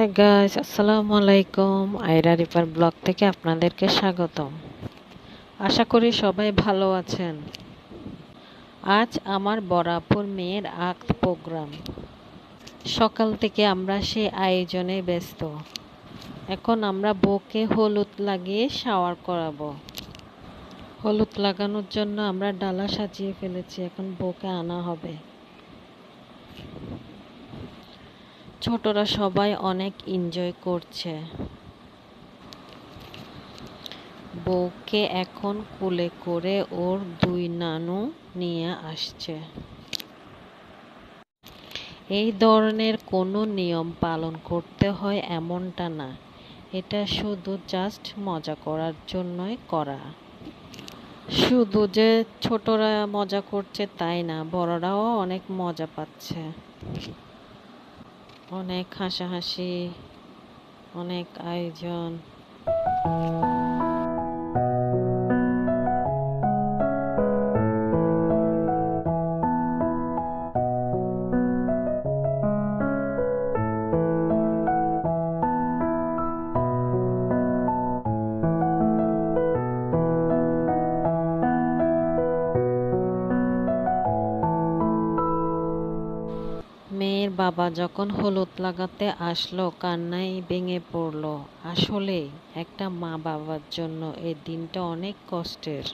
Hi guys আসসালামু আলাইকুম। Ayra reaper blog থেকে আপনাদেরকে স্বাগতম। আশা করি সবাই ভালো আছেন। আজ আমার বরাপুর মেয়ের আক্ত প্রোগ্রাম সকাল থেকে আমরা সে আয়োজনে ব্যস্ত। এখন আমরা বউকে হলুদ লাগিয়ে শাওয়ার করাবো। হলুদ লাগানোর জন্য আমরা ডালা সাজিয়ে ফেলেছি, এখন বউকে আনা হবে। ছোটরা সবাই অনেক এনজয় করছে। বউকে এখন কোলে করে ওর দুই নানু নিয়ে আসছে। এই ধরনের কোনো নিয়ম পালন করতে হয় এমনটা না। এটা শুধু জাস্ট মজা করার জন্যই করা। শুধু যে ছোটরা মজা করছে তাই না, বড়রাও অনেক মজা পাচ্ছে। অনেক হাসাহাসি অনেক আয়োজন। মেয়ের বাবা যখন হলুদ লাগাতে আসলো, কান্নায় ভেঙে পড়ল। আসলে একটা মা বাবার জন্য এই দিনটা অনেক কষ্টের।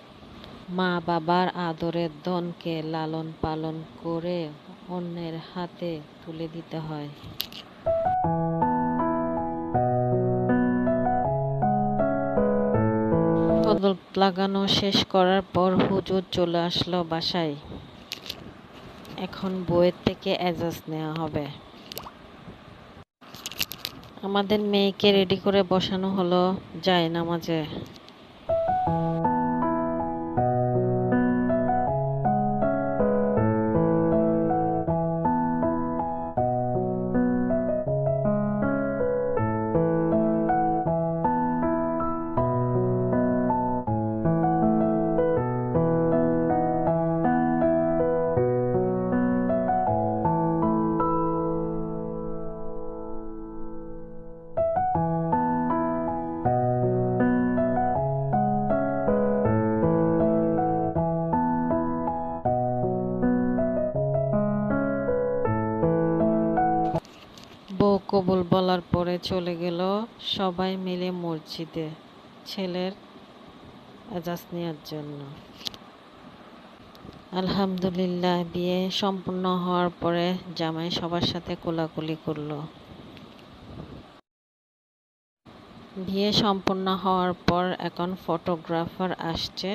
মা বাবার আদরের ধনকে লালন পালন করে অন্যের হাতে তুলে দিতে হয়। হলুদ লাগানো শেষ করার পর হুজুর চলে আসলো বাসায়। এখন বইয়ের থেকে এজাজ নেওয়া হবে। আমাদের মেয়েকে রেডি করে বসানো হলো যায় নামাজে। কবুল বলার পরে চলে গেল সবাই মিলে মসজিদে, ছেলের এজাজ নেওয়ার জন্য। আলহামদুলিল্লাহ, বিয়ে সম্পূর্ণ হওয়ার পরে জামাই সবার সাথে কোলাকুলি করল। বিয়ে সম্পূর্ণ হওয়ার পর এখন ফটোগ্রাফার আসছে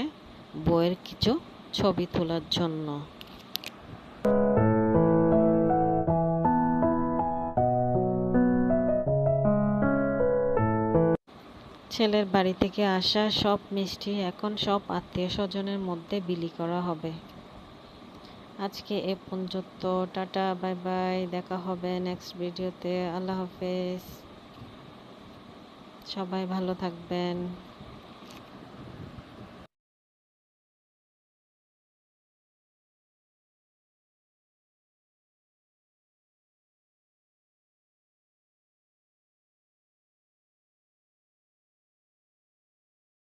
বইয়ের কিছু ছবি তোলার জন্য। ছেলের বাড়ি থেকে আসা সব মিষ্টি এখন সব আত্মীয় স্বজনের মধ্যে বিলি করা হবে। আজকে এ পর্যন্ত। Tata, bye bye. দেখা হবে নেক্সট ভিডিওতে আল্লাহ হাফেজ। সবাই ভালো থাকবেন।